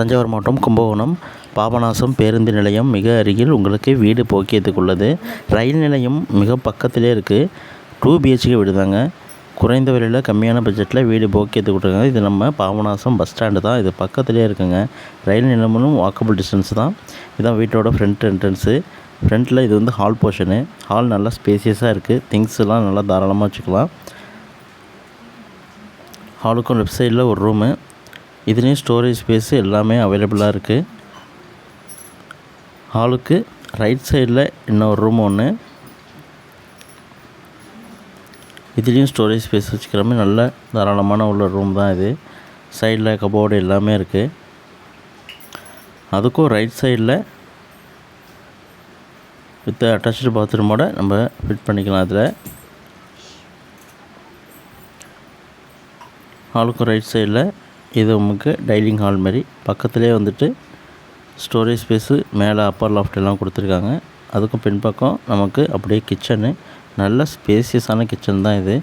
தஞ்சாவூர் மாவட்டம் கும்பகோணம். பாபநாசம் பேருந்து நிலையம் மிக அருகில் உங்களுக்கு வீடு போக்கியத்துக்கு உள்ளது ரயில் நிலையம் மிக பக்கத்திலே இருக்குது டூ பிஹெச்கே வீடு தாங்க. குறைந்த விலையில் கம்மியான பட்ஜெட்டில் வீடு போக்கியத்துக்கு விட்ருக்காங்க இது நம்ம பாபநாசம் பஸ் ஸ்டாண்டு தான். இது பக்கத்துலேயே இருக்குங்க. ரயில் நிலையமும் வாக்கபிள் டிஸ்டன்ஸ் தான். இதுதான் வீட்டோட ஃப்ரண்ட் என்ட்ரன்ஸு ஃப்ரண்ட்டில் இது வந்து ஹால் போர்ஷனு ஹால் நல்லா ஸ்பேசியஸாக இருக்குது திங்ஸ்லாம் எல்லாம் நல்லா தாராளமாக வச்சுக்கலாம். ஹாலுக்கும் லெஃப்ட் சைடில் ஒரு ரூமு இதுலேயும் ஸ்டோரேஜ் ஸ்பேஸு எல்லாமே அவைலபிளாக இருக்குது ஹாலுக்கு ரைட் சைடில் இன்னொரு ரூம் ஒன்று இதுலேயும் ஸ்டோரேஜ் ஸ்பேஸ் வச்சுக்கிற மாதிரி நல்ல தாராளமான உள்ள ரூம் தான் இது. சைடில் கபோர்டு எல்லாமே இருக்குது அதுக்கும் ரைட் சைடில் வித் அட்டாச்சு பாத்ரூமோட நம்ம ஃபிட் பண்ணிக்கலாம் அதில் ஹாலுக்கும் ரைட் சைடில் இது நமக்கு டைனிங் ஹால் மாதிரி பக்கத்துலேயே வந்துட்டு ஸ்டோரேஜ் ஸ்பேஸு மேலே அப்பர் லாஃப்ட் எல்லாம் கொடுத்துருக்காங்க. அதுக்கும் பின்பக்கம் நமக்கு அப்படியே கிச்சனு நல்ல ஸ்பேசியஸான கிச்சன் தான் இது.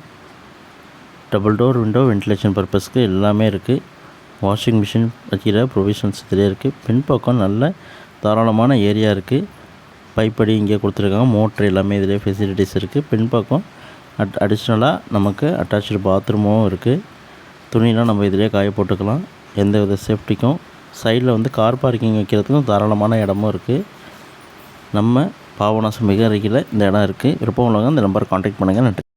டபுள் டோர் விண்டோ வென்டிலேஷன் பர்பஸ்க்கு எல்லாமே இருக்குது வாஷிங் மிஷின் வைக்கிற ப்ரொவிஷன்ஸ் இதிலே இருக்குது பின்பக்கம் நல்ல தாராளமான ஏரியா இருக்குது பைப்படி இங்கே கொடுத்துருக்காங்க. மோட்ரு எல்லாமே இதிலே ஃபெசிலிட்டிஸ் இருக்குது பின்பக்கம் அட் அடிஷ்னலாக நமக்கு அட்டாச்சு பாத்ரூமும் இருக்குது துணியெலாம் நம்ம இதிலே காய போட்டுக்கலாம். எந்த வித சேஃப்டிக்கும் சைடில் வந்து கார் பார்க்கிங் வைக்கிறதுக்கும் தாராளமான இடமும் இருக்குது நம்ம பாபநாசம் மிக அருகில் இந்த இடம் இருக்குது விருப்பம் உள்ளவங்க இந்த நம்பர் காண்டாக்ட் பண்ணுங்கள் நன்றி.